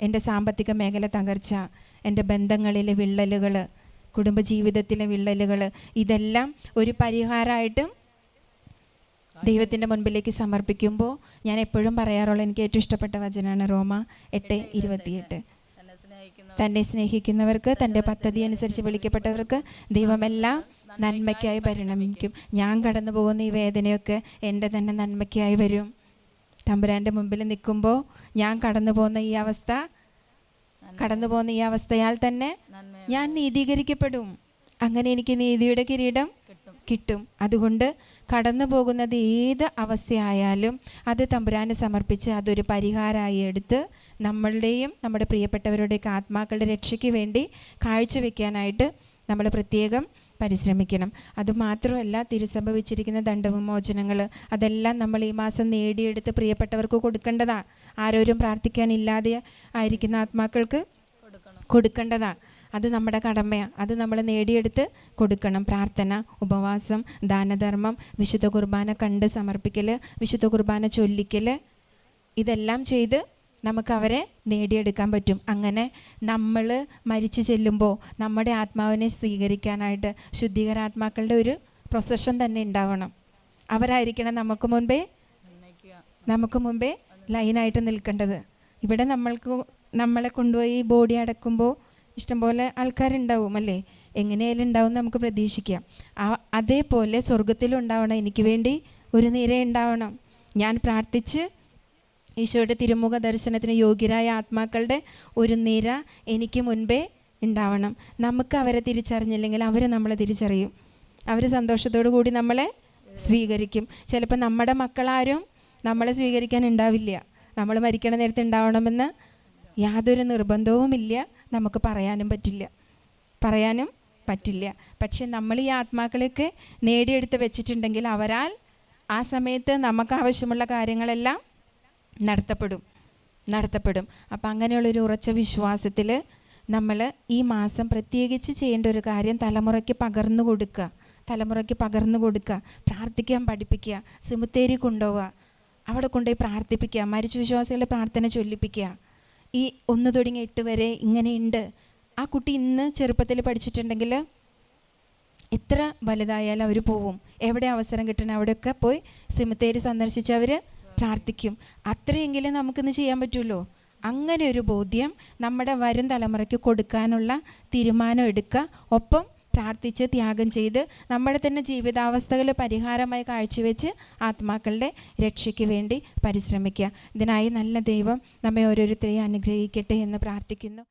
എന്റെ സാമ്പത്തിക മേഖല തകർച്ച എന്റെ ബന്ധങ്ങളിലെ വിള്ളലുകൾ കുടുംബജീവിതത്തിലെ വിള്ളലുകൾ ഇതെല്ലാം ഒരു പരിഹാരമായിട്ടും ദൈവത്തിന്റെ മുൻപിലേക്ക് സമർപ്പിക്കുമ്പോൾ ഞാൻ എപ്പോഴും പറയാറുള്ള എനിക്ക് ഏറ്റവും ഇഷ്ടപ്പെട്ട വചനമാണ് റോമ എട്ട് ഇരുപത്തിയെട്ട്. തന്നെ സ്നേഹിക്കുന്ന തന്നെ സ്നേഹിക്കുന്നവർക്ക് തന്റെ പദ്ധതി അനുസരിച്ച് വിളിക്കപ്പെട്ടവർക്ക് ദൈവമെല്ലാം നന്മയ്ക്കായി പരിണമിക്കും. ഞാൻ കടന്നു പോകുന്ന ഈ വേദനയൊക്കെ എന്റെ തന്നെ നന്മയ്ക്കായി വരും. തമ്പുരാന്റെ മുമ്പിൽ നിൽക്കുമ്പോൾ ഞാൻ കടന്നു പോകുന്ന ഈ അവസ്ഥ കടന്നു പോകുന്ന ഈ അവസ്ഥയാൽ തന്നെ ഞാൻ നീതീകരിക്കപ്പെടും. അങ്ങനെ എനിക്ക് നീതിയുടെ കിരീടം കിട്ടും. അതുകൊണ്ട് കടന്നു പോകുന്നത് ഏത് അവസ്ഥയായാലും അത് തമ്പുരാന് സമർപ്പിച്ച് അതൊരു പരിഹാരമായി എടുത്ത് നമ്മളുടെയും നമ്മുടെ പ്രിയപ്പെട്ടവരുടെയൊക്കെ ആത്മാക്കളുടെ രക്ഷയ്ക്ക് വേണ്ടി കാഴ്ചവെക്കാനായിട്ട് നമ്മൾ പ്രത്യേകം പരിശ്രമിക്കണം. അതുമാത്രമല്ല തിരുസംഭവിച്ചിരിക്കുന്ന ദണ്ഡവിമോചനങ്ങൾ അതെല്ലാം നമ്മൾ ഈ മാസം നേടിയെടുത്ത് പ്രിയപ്പെട്ടവർക്ക് കൊടുക്കേണ്ടതാണ്. ആരോരും പ്രാർത്ഥിക്കാനില്ലാതെ ആയിരിക്കുന്ന ആത്മാക്കൾക്ക് കൊടുക്കേണ്ടതാണ്. അത് നമ്മുടെ കടമയാണ് അത് നമ്മൾ നേടിയെടുത്ത് കൊടുക്കണം. പ്രാർത്ഥന ഉപവാസം ദാനധർമ്മം വിശുദ്ധ കുർബാന കണ്ട് സമർപ്പിക്കൽ വിശുദ്ധ കുർബാന ചൊല്ലിക്കൽ ഇതെല്ലാം ചെയ്ത് നമുക്ക് അവരെ നേടിയെടുക്കാൻ പറ്റും. അങ്ങനെ നമ്മൾ മരിച്ചു ചെല്ലുമ്പോൾ നമ്മുടെ ആത്മാവിനെ സ്വീകരിക്കാനായിട്ട് ശുദ്ധീകരാത്മാക്കളുടെ ഒരു പ്രൊസഷൻ തന്നെ ഉണ്ടാവണം. അവരായിരിക്കണം നമുക്ക് മുൻപേ നമുക്ക് മുമ്പേ ലൈനായിട്ട് നിൽക്കേണ്ടത്. ഇവിടെ നമ്മൾക്ക് നമ്മളെ കൊണ്ടുപോയി ബോഡി അടക്കുമ്പോൾ ഇഷ്ടംപോലെ ആൾക്കാരുണ്ടാവും അല്ലേ? എങ്ങനെയായാലും ഉണ്ടാവും നമുക്ക് പ്രതീക്ഷിക്കാം. ആ അതേപോലെ സ്വർഗത്തിലുണ്ടാവണം എനിക്ക് വേണ്ടി ഒരു നിര ഉണ്ടാവണം. ഞാൻ പ്രാർത്ഥിച്ച് ഈശോയുടെ തിരുമുഖ ദർശനത്തിന് യോഗ്യരായ ആത്മാക്കളുടെ ഒരു നിര എനിക്ക് മുൻപേ ഉണ്ടാവണം. നമുക്ക് അവരെ തിരിച്ചറിഞ്ഞില്ലെങ്കിൽ അവർ നമ്മളെ തിരിച്ചറിയും. അവർ സന്തോഷത്തോടു കൂടി നമ്മളെ സ്വീകരിക്കും. ചിലപ്പോൾ നമ്മുടെ മക്കളാരും നമ്മളെ സ്വീകരിക്കാൻ ഉണ്ടാവില്ല. നമ്മൾ മരിക്കണ നേരത്തെ ഉണ്ടാവണമെന്ന് യാതൊരു നിർബന്ധവുമില്ല. നമുക്ക് പറയാനും പറ്റില്ല. പറയാനും പറ്റില്ല. പക്ഷെ നമ്മൾ ഈ ആത്മാക്കളെയൊക്കെ നേടിയെടുത്ത് വെച്ചിട്ടുണ്ടെങ്കിൽ അവരാൽ ആ സമയത്ത് നമുക്ക് ആവശ്യമുള്ള കാര്യങ്ങളെല്ലാം നടത്തപ്പെടും. നടത്തപ്പെടും. അപ്പം അങ്ങനെയുള്ളൊരു ഉറച്ച വിശ്വാസത്തിൽ നമ്മൾ ഈ മാസം പ്രത്യേകിച്ച് ചെയ്യേണ്ട ഒരു കാര്യം തലമുറയ്ക്ക് പകർന്നു കൊടുക്കുക. തലമുറയ്ക്ക് പകർന്നു കൊടുക്കുക. പ്രാർത്ഥിക്കാൻ പഠിപ്പിക്കുക. സിമുത്തേരി കൊണ്ടുപോവുക. അവിടെ കൊണ്ടുപോയി പ്രാർത്ഥിപ്പിക്കുക. മരിച്ച വിശ്വാസികളുടെ പ്രാർത്ഥന ചൊല്ലിപ്പിക്കുക. ഈ ഒന്ന് തുടങ്ങി എട്ട് വരെ ഇങ്ങനെയുണ്ട് ആ കുട്ടി ഇന്ന് ചെറുപ്പത്തിൽ പഠിച്ചിട്ടുണ്ടെങ്കിൽ എത്ര വലുതായാലും അവർ പോവും. എവിടെ അവസരം കിട്ടണം അവിടെയൊക്കെ പോയി സിമിത്തേരി സന്ദർശിച്ച് അവർ പ്രാർത്ഥിക്കും. അത്രയെങ്കിലും നമുക്കിന്ന് ചെയ്യാൻ പറ്റുമല്ലോ അങ്ങനെ ഒരു ബോധ്യം നമ്മുടെ വരും തലമുറയ്ക്ക് കൊടുക്കാനുള്ള തീരുമാനം എടുക്കുക. ഒപ്പം പ്രാർത്ഥിച്ച് ത്യാഗം ചെയ്ത് നമ്മുടെ തന്നെ ജീവിതാവസ്ഥകൾ പരിഹാരമായി കാഴ്ചവെച്ച് ആത്മാക്കളുടെ രക്ഷയ്ക്ക് വേണ്ടി പരിശ്രമിക്കുക. ഇതിനായി നല്ല ദൈവം നമ്മെ ഓരോരുത്തരെയും അനുഗ്രഹിക്കട്ടെ എന്ന് പ്രാർത്ഥിക്കുന്നു.